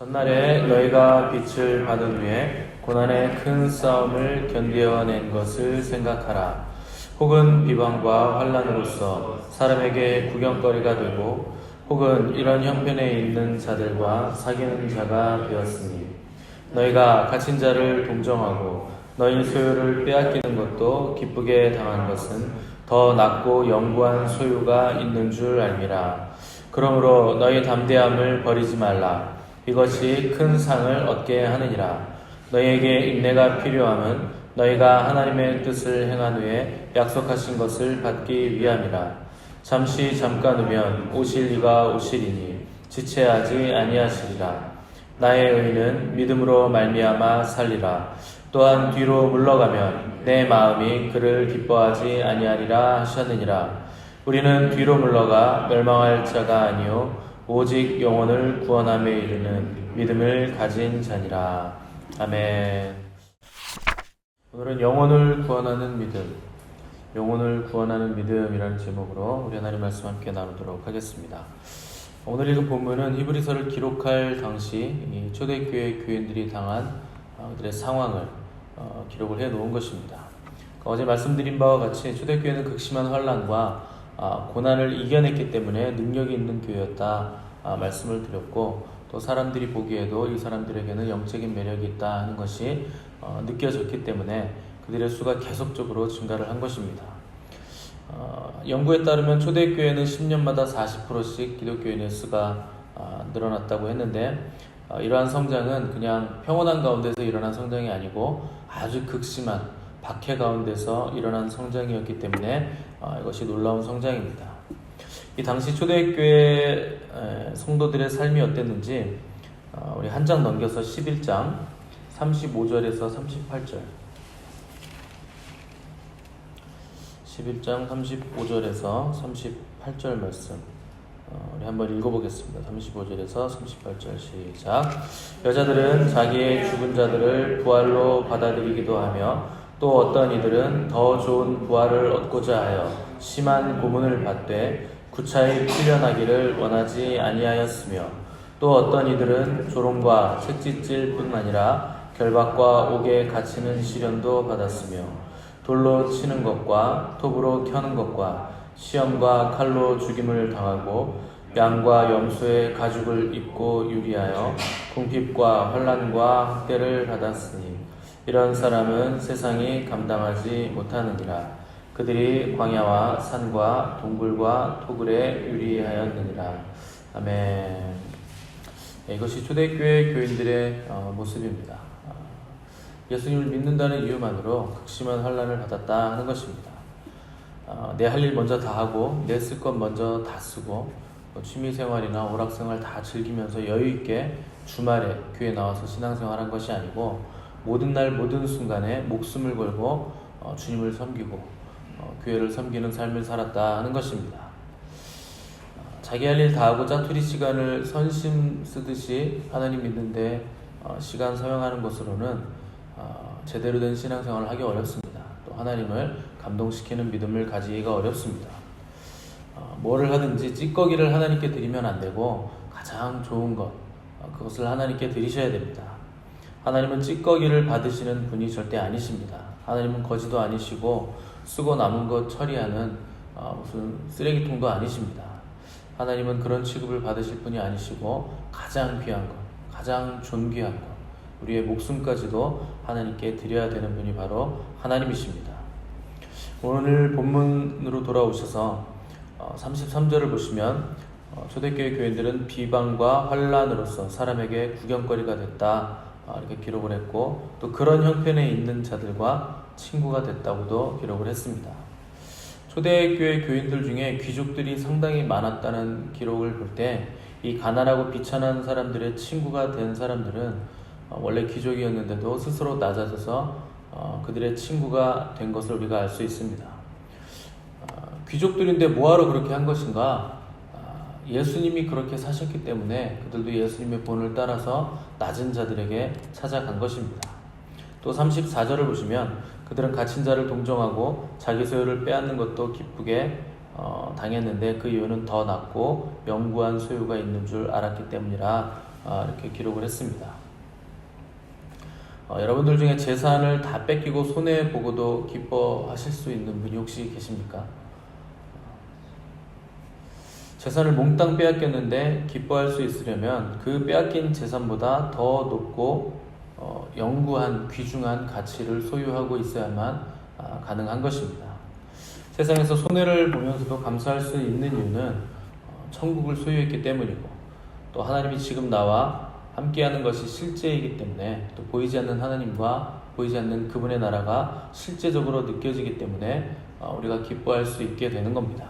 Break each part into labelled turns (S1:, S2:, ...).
S1: 전날에 너희가 빛을 받은 후에 고난의 큰 싸움을 견뎌낸 것을 생각하라. 혹은 비방과 환란으로서 사람에게 구경거리가 되고 혹은 이런 형편에 있는 자들과 사귀는 자가 되었으니 너희가 갇힌 자를 동정하고 너희 소유를 빼앗기는 것도 기쁘게 당한 것은 더 낫고 영구한 소유가 있는 줄 알미라. 그러므로 너희 담대함을 버리지 말라. 이것이 큰 상을 얻게 하느니라. 너희에게 인내가 필요함은 너희가 하나님의 뜻을 행한 후에 약속하신 것을 받기 위함이라. 잠시 잠깐 후면 오실 이가 오시리니 지체하지 아니하시리라. 나의 의는 믿음으로 말미암아 살리라. 또한 뒤로 물러가면 내 마음이 그를 기뻐하지 아니하리라 하셨느니라. 우리는 뒤로 물러가 멸망할 자가 아니요 오직 영혼을 구원함에 이르는 믿음을 가진 자니라. 아멘. 오늘은 영혼을 구원하는 믿음, 영혼을 구원하는 믿음이라는 제목으로 우리 하나님 말씀 함께 나누도록 하겠습니다. 오늘 읽은 본문은 히브리서를 기록할 당시 이 초대교회 교인들이 당한 어, 그들의 상황을 어, 기록을 해 놓은 것입니다. 그러니까 어제 말씀드린 바와 같이 초대교회는 극심한 환란과 아, 고난을 이겨냈기 때문에 능력이 있는 교회였다 아, 말씀을 드렸고 또 사람들이 보기에도 이 사람들에게는 영적인 매력이 있다 하는 것이 어, 느껴졌기 때문에 그들의 수가 계속적으로 증가를 한 것입니다. 어, 연구에 따르면 초대교회는 10년마다 40%씩 기독교인의 수가 어, 늘어났다고 했는데 어, 이러한 성장은 그냥 평온한 가운데서 일어난 성장이 아니고 아주 극심한 박해 가운데서 일어난 성장이었기 때문에 어, 이것이 놀라운 성장입니다. 이 당시 초대교회 에, 성도들의 삶이 어땠는지 어, 우리 한 장 넘겨서 11장 35절에서 38절 11장 35절에서 38절 말씀 어, 우리 한번 읽어보겠습니다. 35절에서 38절 시작. 여자들은 자기의 죽은 자들을 부활로 받아들이기도 하며 또 어떤 이들은 더 좋은 부활을 얻고자 하여 심한 고문을 받되 구차히 풀려나기를 원하지 아니하였으며 또 어떤 이들은 조롱과 책짓질 뿐 아니라 결박과 옥에 갇히는 시련도 받았으며 돌로 치는 것과 톱으로 켜는 것과 시험과 칼로 죽임을 당하고 양과 염소의 가죽을 입고 유리하여 궁핍과 환란과 학대를 받았으니 이런 사람은 세상이 감당하지 못하느니라. 그들이 광야와 산과 동굴과 토굴에 유리하였느니라. 아멘. 네, 이것이 초대교회 교인들의 어, 모습입니다. 어, 예수님을 믿는다는 이유만으로 극심한 환란을 받았다 하는 것입니다. 어, 내할 일 먼저 다 하고 내 쓸 것 먼저 다 쓰고 뭐 취미생활이나 오락생활 다 즐기면서 여유 있게 주말에 교회 나와서 신앙생활한 것이 아니고 모든 날 모든 순간에 목숨을 걸고 어, 주님을 섬기고 어, 교회를 섬기는 삶을 살았다 하는 것입니다. 자기 할 일 다 하고 짜투리 시간을 선심 쓰듯이 하나님 믿는데 어, 시간 사용하는 것으로는 어, 제대로 된 신앙생활을 하기 어렵습니다. 또 하나님을 감동시키는 믿음을 가지기가 어렵습니다. 어, 뭐를 하든지 찌꺼기를 하나님께 드리면 안 되고 가장 좋은 것 어, 그것을 하나님께 드리셔야 됩니다. 하나님은 찌꺼기를 받으시는 분이 절대 아니십니다. 하나님은 거지도 아니시고 쓰고 남은 것 처리하는 어, 무슨 쓰레기통도 아니십니다. 하나님은 그런 취급을 받으실 분이 아니시고 가장 귀한 것, 가장 존귀한 것, 우리의 목숨까지도 하나님께 드려야 되는 분이 바로 하나님이십니다. 오늘 본문으로 돌아오셔서 33절을 보시면 어, 초대교회 교인들은 비방과 환란으로서 사람에게 구경거리가 됐다 어, 이렇게 기록을 했고 또 그런 형편에 있는 자들과 친구가 됐다고도 기록을 했습니다. 초대교회 교인들 중에 귀족들이 상당히 많았다는 기록을 볼 때 이 가난하고 비천한 사람들의 친구가 된 사람들은 어, 원래 귀족이었는데도 스스로 낮아져서 어, 그들의 친구가 된 것을 우리가 알 수 있습니다. 어, 귀족들인데 뭐하러 그렇게 한 것인가? 예수님이 그렇게 사셨기 때문에 그들도 예수님의 본을 따라서 낮은 자들에게 찾아간 것입니다. 또 34절을 보시면 그들은 갇힌 자를 동정하고 자기 소유를 빼앗는 것도 기쁘게 어, 당했는데 그 이유는 더 낫고 영구한 소유가 있는 줄 알았기 때문이라 어, 이렇게 기록을 했습니다. 어, 여러분들 중에 재산을 다 뺏기고 손해 보고도 기뻐하실 수 있는 분이 혹시 계십니까? 재산을 몽땅 빼앗겼는데 기뻐할 수 있으려면 그 빼앗긴 재산보다 더 높고 어, 영구한 귀중한 가치를 소유하고 있어야만 아, 가능한 것입니다. 세상에서 손해를 보면서도 감사할 수 있는 이유는 어, 천국을 소유했기 때문이고 또 하나님이 지금 나와 함께하는 것이 실제이기 때문에 또 보이지 않는 하나님과 보이지 않는 그분의 나라가 실제적으로 느껴지기 때문에 어, 우리가 기뻐할 수 있게 되는 겁니다.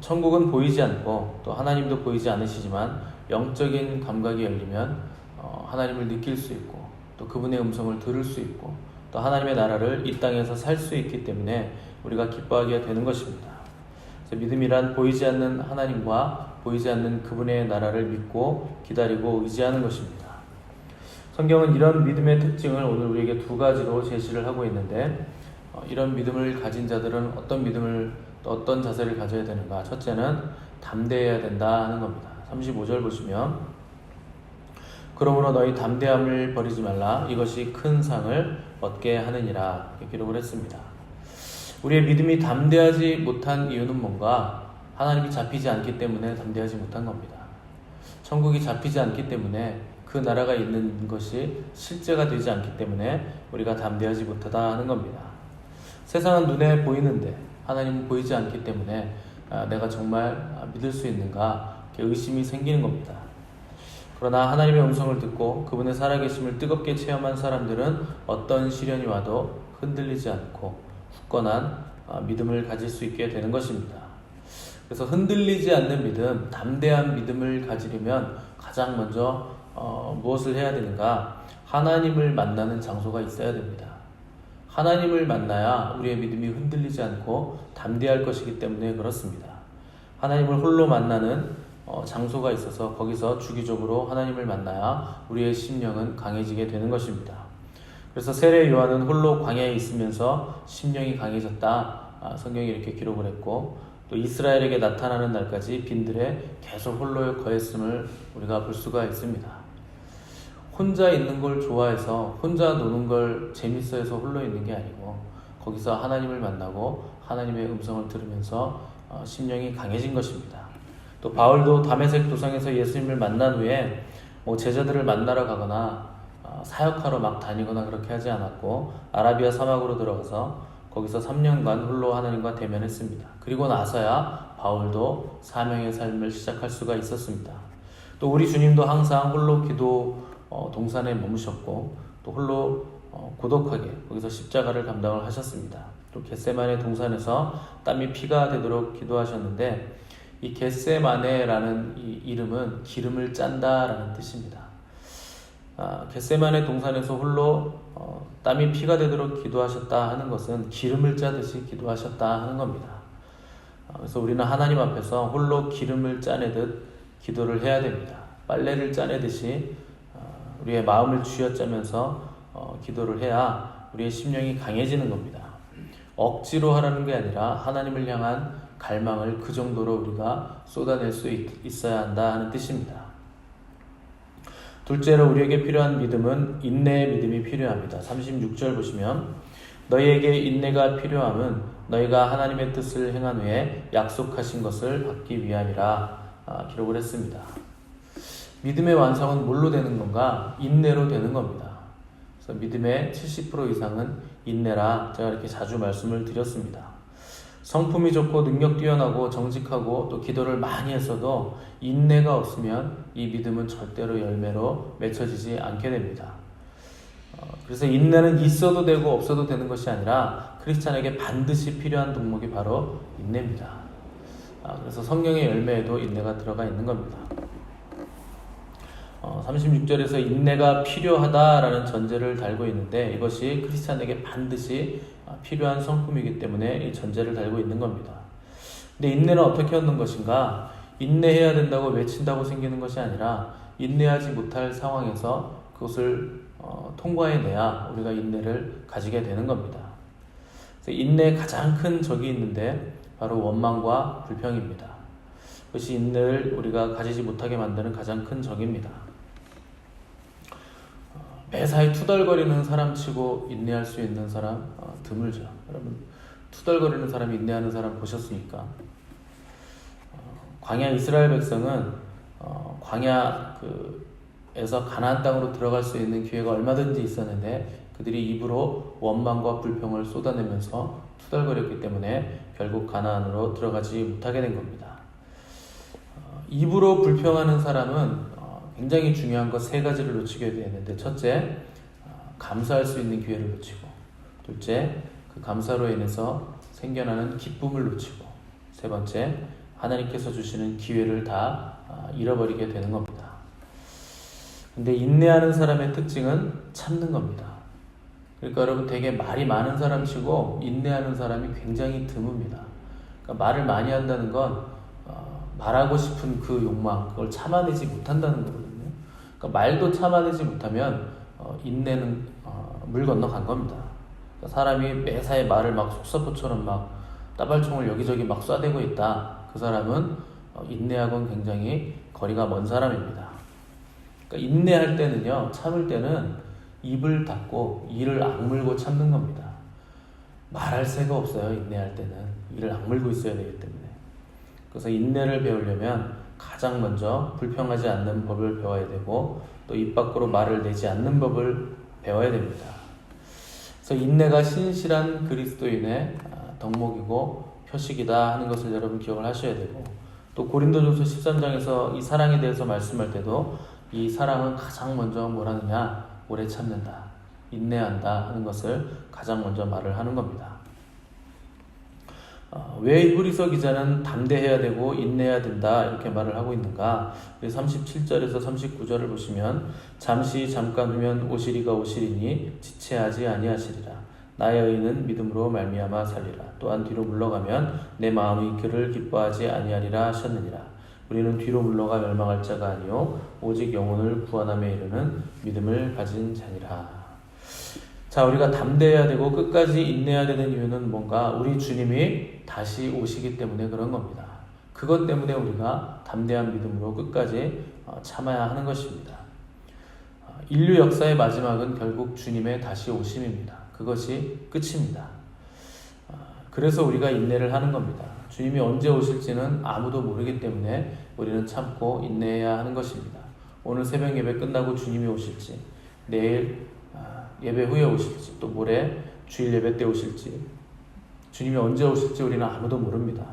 S1: 천국은 보이지 않고 또 하나님도 보이지 않으시지만 영적인 감각이 열리면 어, 하나님을 느낄 수 있고 또 그분의 음성을 들을 수 있고 또 하나님의 나라를 이 땅에서 살 수 있기 때문에 우리가 기뻐하게 되는 것입니다. 믿음이란 보이지 않는 하나님과 보이지 않는 그분의 나라를 믿고 기다리고 의지하는 것입니다. 성경은 이런 믿음의 특징을 오늘 우리에게 두 가지로 제시를 하고 있는데 어, 이런 믿음을 가진 자들은 어떤 믿음을 또 어떤 자세를 가져야 되는가? 첫째는 담대해야 된다 하는 겁니다. 35절 보시면 그러므로 너희 담대함을 버리지 말라 이것이 큰 상을 얻게 하느니라 이렇게 기록을 했습니다. 우리의 믿음이 담대하지 못한 이유는 뭔가 하나님이 잡히지 않기 때문에 담대하지 못한 겁니다. 천국이 잡히지 않기 때문에 그 나라가 있는 것이 실제가 되지 않기 때문에 우리가 담대하지 못하다 하는 겁니다. 세상은 눈에 보이는데 하나님은 보이지 않기 때문에 아, 내가 정말 아, 믿을 수 있는가 의심이 생기는 겁니다. 그러나 하나님의 음성을 듣고 그분의 살아계심을 뜨겁게 체험한 사람들은 어떤 시련이 와도 흔들리지 않고 굳건한 아, 믿음을 가질 수 있게 되는 것입니다. 그래서 흔들리지 않는 믿음, 담대한 믿음을 가지려면 가장 먼저 어, 무엇을 해야 되는가? 하나님을 만나는 장소가 있어야 됩니다. 하나님을 만나야 우리의 믿음이 흔들리지 않고 담대할 것이기 때문에 그렇습니다. 하나님을 홀로 만나는 어, 장소가 있어서 거기서 주기적으로 하나님을 만나야 우리의 심령은 강해지게 되는 것입니다. 그래서 세례 요한은 홀로 광야에 있으면서 심령이 강해졌다. 아, 성경이 이렇게 기록을 했고 또 이스라엘에게 나타나는 날까지 빈들에 계속 홀로 거했음을 우리가 볼 수가 있습니다. 혼자 있는 걸 좋아해서 혼자 노는 걸 재밌어해서 홀로 있는 게 아니고 거기서 하나님을 만나고 하나님의 음성을 들으면서 어, 심령이 강해진 것입니다. 또 바울도 담에색 도상에서 예수님을 만난 후에 뭐 제자들을 만나러 가거나 어, 사역하러 막 다니거나 그렇게 하지 않았고 아라비아 사막으로 들어가서 거기서 3년간 홀로 하나님과 대면했습니다. 그리고 나서야 바울도 사명의 삶을 시작할 수가 있었습니다. 또 우리 주님도 항상 홀로 기도 어, 동산에 머무셨고 또 홀로 어, 고독하게 거기서 십자가를 감당을 하셨습니다. 또 겟세만의 동산에서 땀이 피가 되도록 기도하셨는데 이 겟세마네라는 이 이름은 기름을 짠다라는 뜻입니다. 아, 겟세만의 동산에서 홀로 어, 땀이 피가 되도록 기도하셨다 하는 것은 기름을 짜듯이 기도하셨다 하는 겁니다. 아, 그래서 우리는 하나님 앞에서 홀로 기름을 짜내듯 기도를 해야 됩니다. 빨래를 짜내듯이 어, 우리의 마음을 쥐어짜면서 어, 기도를 해야 우리의 심령이 강해지는 겁니다. 억지로 하라는 게 아니라 하나님을 향한 갈망을 그 정도로 우리가 쏟아낼 수 있, 있어야 한다 하는 뜻입니다. 둘째로 우리에게 필요한 믿음은 인내의 믿음이 필요합니다. 36절 보시면 너희에게 인내가 필요함은 너희가 하나님의 뜻을 행한 후에 약속하신 것을 받기 위함이라 아, 기록을 했습니다. 믿음의 완성은 뭘로 되는 건가? 인내로 되는 겁니다. 그래서 믿음의 70% 이상은 인내라 제가 이렇게 자주 말씀을 드렸습니다. 성품이 좋고 능력 뛰어나고 정직하고 또 기도를 많이 했어도 인내가 없으면 이 믿음은 절대로 열매로 맺혀지지 않게 됩니다. 어, 그래서 인내는 있어도 되고 없어도 되는 것이 아니라 크리스찬에게 반드시 필요한 덕목이 바로 인내입니다. 아, 그래서 성령의 열매에도 인내가 들어가 있는 겁니다. 어, 36절에서 인내가 필요하다라는 전제를 달고 있는데 이것이 크리스찬에게 반드시 어, 필요한 성품이기 때문에 이 전제를 달고 있는 겁니다. 근데 인내는 어떻게 얻는 것인가? 인내해야 된다고 외친다고 생기는 것이 아니라 인내하지 못할 상황에서 그것을 어, 통과해내야 우리가 인내를 가지게 되는 겁니다. 그래서 인내의 가장 큰 적이 있는데 바로 원망과 불평입니다. 그것이 인내를 우리가 가지지 못하게 만드는 가장 큰 적입니다. 어, 매사에 투덜거리는 사람치고 인내할 수 있는 사람 어, 드물죠. 여러분 투덜거리는 사람이 인내하는 사람 보셨습니까? 어, 광야 이스라엘 백성은 어, 광야 그에서 가나안 땅으로 들어갈 수 있는 기회가 얼마든지 있었는데 그들이 입으로 원망과 불평을 쏟아내면서 투덜거렸기 때문에 결국 가나안으로 들어가지 못하게 된 겁니다. 어, 입으로 불평하는 사람은 어, 굉장히 중요한 것 세 가지를 놓치게 되는데 첫째 어, 감사할 수 있는 기회를 놓치고 둘째 그 감사로 인해서 생겨나는 기쁨을 놓치고 세 번째 하나님께서 주시는 기회를 다 아, 잃어버리게 되는 겁니다. 근데 인내하는 사람의 특징은 참는 겁니다. 그러니까 여러분 되게 말이 많은 사람치고 인내하는 사람이 굉장히 드뭅니다. 그러니까 말을 많이 한다는 건 어, 말하고 싶은 그 욕망 그걸 참아내지 못한다는 거거든요. 그러니까 말도 참아내지 못하면 어, 인내는 어, 물 건너간 겁니다. 그러니까 사람이 매사에 말을 막 속사포처럼 막 따발총을 여기저기 막 쏴대고 있다. 그 사람은 어, 인내하고는 굉장히 거리가 먼 사람입니다. 그러니까 인내할 때는요, 참을 때는 입을 닫고 이를 악물고 참는 겁니다. 말할 새가 없어요, 인내할 때는. 이를 악물고 있어야 되기 때문에. 그래서 인내를 배우려면 가장 먼저 불평하지 않는 법을 배워야 되고 또 입 밖으로 말을 내지 않는 법을 배워야 됩니다. 그래서 인내가 신실한 그리스도인의 아, 덕목이고 표식이다 하는 것을 여러분 기억을 하셔야 되고 또 고린도전서 13장에서 이 사랑에 대해서 말씀할 때도 이 사랑은 가장 먼저 뭐라느냐 오래 참는다 인내한다 하는 것을 가장 먼저 말을 하는 겁니다. 어, 왜 히브리서 기자는 담대해야 되고 인내해야 된다 이렇게 말을 하고 있는가? 37절에서 39절을 보시면 잠시 잠깐 후면 오시리가 오시리니 지체하지 아니하시리라. 나의 의는 믿음으로 말미암아 살리라. 또한 뒤로 물러가면 내 마음이 그를 기뻐하지 아니하리라 하셨느니라. 우리는 뒤로 물러가 멸망할 자가 아니요 오직 영혼을 구원함에 이르는 믿음을 가진 자니라. 자, 우리가 담대해야 되고 끝까지 인내해야 되는 이유는 뭔가 우리 주님이 다시 오시기 때문에 그런 겁니다. 그것 때문에 우리가 담대한 믿음으로 끝까지 어, 참아야 하는 것입니다. 어, 인류 역사의 마지막은 결국 주님의 다시 오심입니다. 그것이 끝입니다. 어, 그래서 우리가 인내를 하는 겁니다. 주님이 언제 오실지는 아무도 모르기 때문에 우리는 참고 인내해야 하는 것입니다. 오늘 새벽 예배 끝나고 주님이 오실지, 내일 예배 후에 오실지 또 모레 주일 예배 때 오실지 주님이 언제 오실지 우리는 아무도 모릅니다.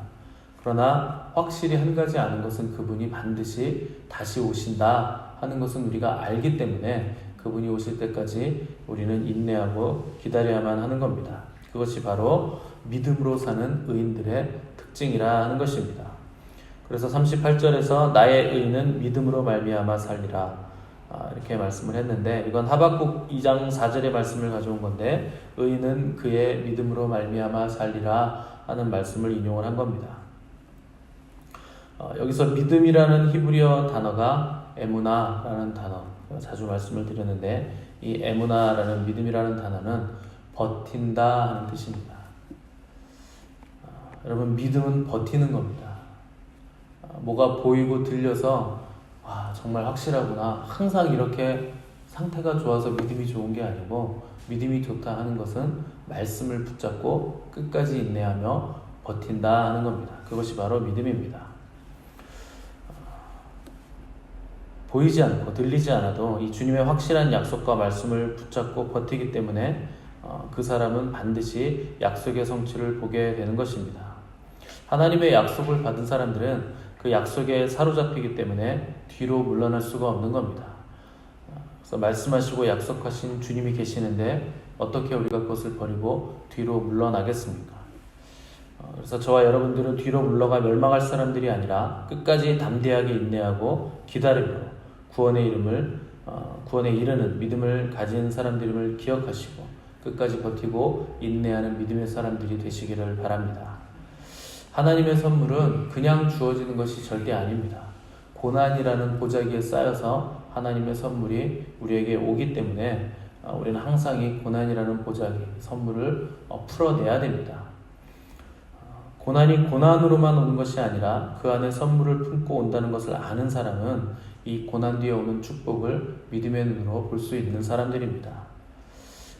S1: 그러나 확실히 한 가지 아는 것은 그분이 반드시 다시 오신다 하는 것은 우리가 알기 때문에 그분이 오실 때까지 우리는 인내하고 기다려야만 하는 겁니다. 그것이 바로 믿음으로 사는 의인들의 특징이라 하는 것입니다. 그래서 38절에서 나의 의는 믿음으로 말미암아 살리라. 아, 이렇게 말씀을 했는데 이건 하박국 2장 4절의 말씀을 가져온 건데 의인은 그의 믿음으로 말미암아 살리라 하는 말씀을 인용을 한 겁니다. 어, 여기서 믿음이라는 히브리어 단어가 에무나라는 단어 자주 말씀을 드렸는데 이 에무나라는 믿음이라는 단어는 버틴다 하는 뜻입니다. 어, 여러분 믿음은 버티는 겁니다. 어, 뭐가 보이고 들려서 와, 정말 확실하구나. 항상 이렇게 상태가 좋아서 믿음이 좋은 게 아니고 믿음이 좋다 하는 것은 말씀을 붙잡고 끝까지 인내하며 버틴다 하는 겁니다. 그것이 바로 믿음입니다. 보이지 않고 들리지 않아도 이 주님의 확실한 약속과 말씀을 붙잡고 버티기 때문에 어, 그 사람은 반드시 약속의 성취를 보게 되는 것입니다. 하나님의 약속을 받은 사람들은 그 약속에 사로잡히기 때문에 뒤로 물러날 수가 없는 겁니다. 그래서 말씀하시고 약속하신 주님이 계시는데 어떻게 우리가 그것을 버리고 뒤로 물러나겠습니까? 어, 그래서 저와 여러분들은 뒤로 물러가 멸망할 사람들이 아니라 끝까지 담대하게 인내하고 기다림으로 구원의 이름을 어, 구원에 이르는 믿음을 가진 사람들임을 기억하시고 끝까지 버티고 인내하는 믿음의 사람들이 되시기를 바랍니다. 하나님의 선물은 그냥 주어지는 것이 절대 아닙니다. 고난이라는 보자기에 쌓여서 하나님의 선물이 우리에게 오기 때문에 어, 우리는 항상 이 고난이라는 보자기 선물을 어, 풀어내야 됩니다. 어, 고난이 고난으로만 오는 것이 아니라 그 안에 선물을 품고 온다는 것을 아는 사람은 이 고난 뒤에 오는 축복을 믿음의 눈으로 볼 수 있는 사람들입니다.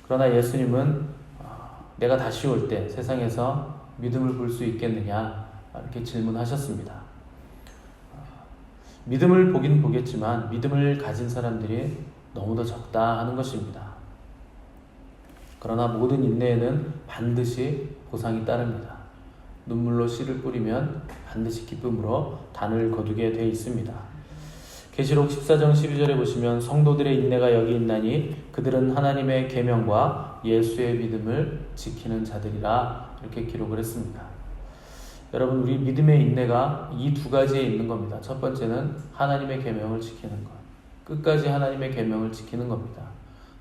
S1: 그러나 예수님은 어, 내가 다시 올 때 세상에서 믿음을 볼 수 있겠느냐 이렇게 질문하셨습니다. 어, 믿음을 보긴 보겠지만 믿음을 가진 사람들이 너무도 적다 하는 것입니다. 그러나 모든 인내에는 반드시 보상이 따릅니다. 눈물로 씨를 뿌리면 반드시 기쁨으로 단을 거두게 되어 있습니다. 계시록 14장 12절에 보시면 성도들의 인내가 여기 있나니 그들은 하나님의 계명과 예수의 믿음을 지키는 자들이라 이렇게 기록을 했습니다. 여러분 우리 믿음의 인내가 이 두 가지에 있는 겁니다. 첫 번째는 하나님의 계명을 지키는 것. 끝까지 하나님의 계명을 지키는 겁니다.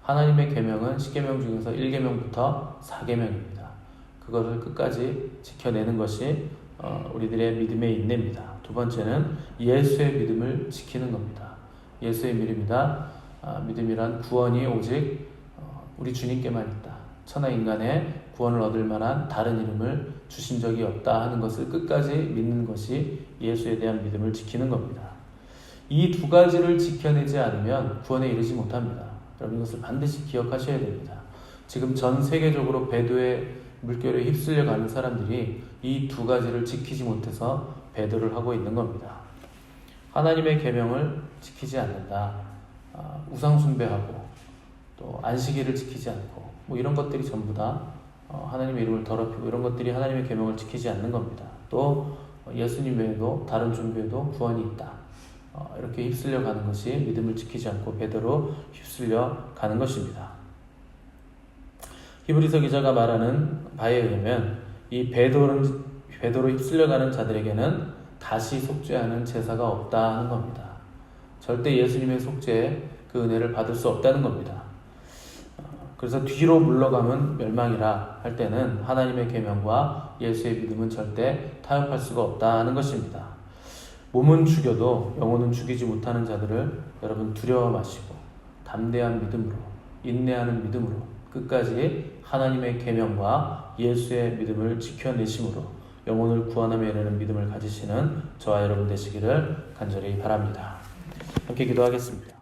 S1: 하나님의 계명은 10계명 중에서 1계명부터 4계명입니다. 그것을 끝까지 지켜내는 것이 어, 우리들의 믿음의 인내입니다. 두 번째는 예수의 믿음을 지키는 겁니다. 예수의 믿음이다. 아, 믿음이란 구원이 오직 어, 우리 주님께만 있다. 천하 인간의 구원을 얻을 만한 다른 이름을 주신 적이 없다 하는 것을 끝까지 믿는 것이 예수에 대한 믿음을 지키는 겁니다. 이 두 가지를 지켜내지 않으면 구원에 이르지 못합니다. 여러분 이것을 반드시 기억하셔야 됩니다. 지금 전 세계적으로 배도의 물결에 휩쓸려 가는 사람들이 이 두 가지를 지키지 못해서 배도를 하고 있는 겁니다. 하나님의 계명을 지키지 않는다. 아, 우상 숭배하고 또 안식일을 지키지 않고 뭐 이런 것들이 전부 다 어, 하나님의 이름을 더럽히고 이런 것들이 하나님의 계명을 지키지 않는 겁니다. 또 예수님 외에도 다른 종교에도 구원이 있다. 어, 이렇게 휩쓸려 가는 것이 믿음을 지키지 않고 배도로 휩쓸려 가는 것입니다. 히브리서 기자가 말하는 바에 의하면 이 배도는 배도로 휩쓸려 가는 자들에게는 다시 속죄하는 제사가 없다 하는 겁니다. 절대 예수님의 속죄에 그 은혜를 받을 수 없다는 겁니다. 그래서 뒤로 물러가면 멸망이라 할 때는 하나님의 계명과 예수의 믿음은 절대 타협할 수가 없다 하는 것입니다. 몸은 죽여도 영혼은 죽이지 못하는 자들을 여러분 두려워 마시고 담대한 믿음으로 인내하는 믿음으로 끝까지 하나님의 계명과 예수의 믿음을 지켜내심으로 영혼을 구원하며 이르는 믿음을 가지시는 저와 여러분 되시기를 간절히 바랍니다. 함께 기도하겠습니다.